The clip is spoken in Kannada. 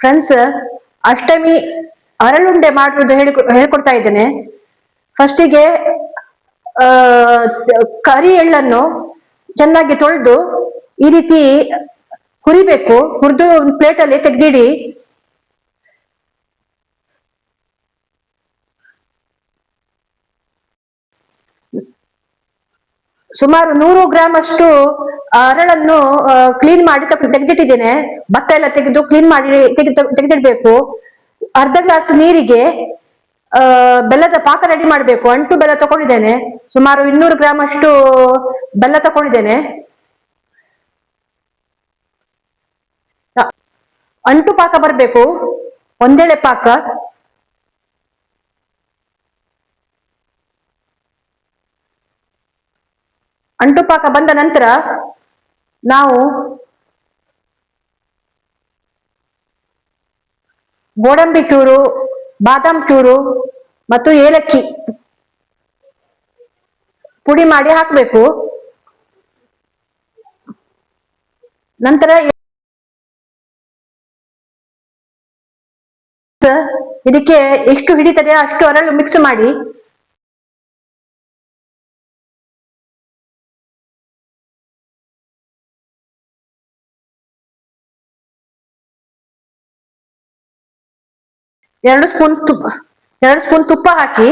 ಫ್ರೆಂಡ್ಸ್ ಅಷ್ಟಮಿ ಅರಳುಂಡೆ ಮಾಡುವುದು ಹೇಳಿ ಹೇಳ್ಕೊಡ್ತಾ ಇದ್ದೇನೆ. ಫಸ್ಟಿಗೆ ಕರಿ ಎಳ್ಳನ್ನು ಚೆನ್ನಾಗಿ ತೊಳೆದು ಈ ರೀತಿ ಹುರಿಬೇಕು. ಹುರಿದು ಒಂದು ಪ್ಲೇಟಲ್ಲಿ ತೆಗೆದಿಡಿ. ಸುಮಾರು ನೂರು ಗ್ರಾಮ್ ಅಷ್ಟು ಅರಳನ್ನು ಕ್ಲೀನ್ ಮಾಡಿ ತೆಗೆದಿಟ್ಟಿದ್ದೇನೆ. ಭತ್ತ ಎಲ್ಲ ತೆಗೆದು ಕ್ಲೀನ್ ಮಾಡಿ ತೆಗೆದು ತೆಗೆದಿಡ್ಬೇಕು. ಅರ್ಧ ಗ್ಲಾಸ್ ನೀರಿಗೆ ಬೆಲ್ಲದ ಪಾಕ ರೆಡಿ ಮಾಡಬೇಕು. ಅಂಟು ಬೆಲ್ಲ ತಗೊಂಡಿದ್ದೇನೆ. ಸುಮಾರು ಇನ್ನೂರು ಗ್ರಾಮ್ ಅಷ್ಟು ಬೆಲ್ಲ ತಗೊಂಡಿದ್ದೇನೆ. ಅಂಟು ಪಾಕ ಬರಬೇಕು. ಒಂದೆಳೆ ಪಾಕ. ಅಂಟು ಪಾಕ ಬಂದ ನಂತರ ನಾವು ಗೋಡಂಬಿ ಚೂರು, ಬಾದಾಮ್ ಚೂರು ಮತ್ತು ಏಲಕ್ಕಿ ಪುಡಿ ಮಾಡಿ ಹಾಕಬೇಕು. ನಂತರ ಇದಕ್ಕೆ ಎಷ್ಟು ಹಿಡಿತದೆ ಅಷ್ಟು ಅರಳು ಮಿಕ್ಸ್ ಮಾಡಿ. ಎರಡು ಸ್ಪೂನ್ ತುಪ್ಪ ಎರಡು ಸ್ಪೂನ್ ತುಪ್ಪ ಹಾಕಿ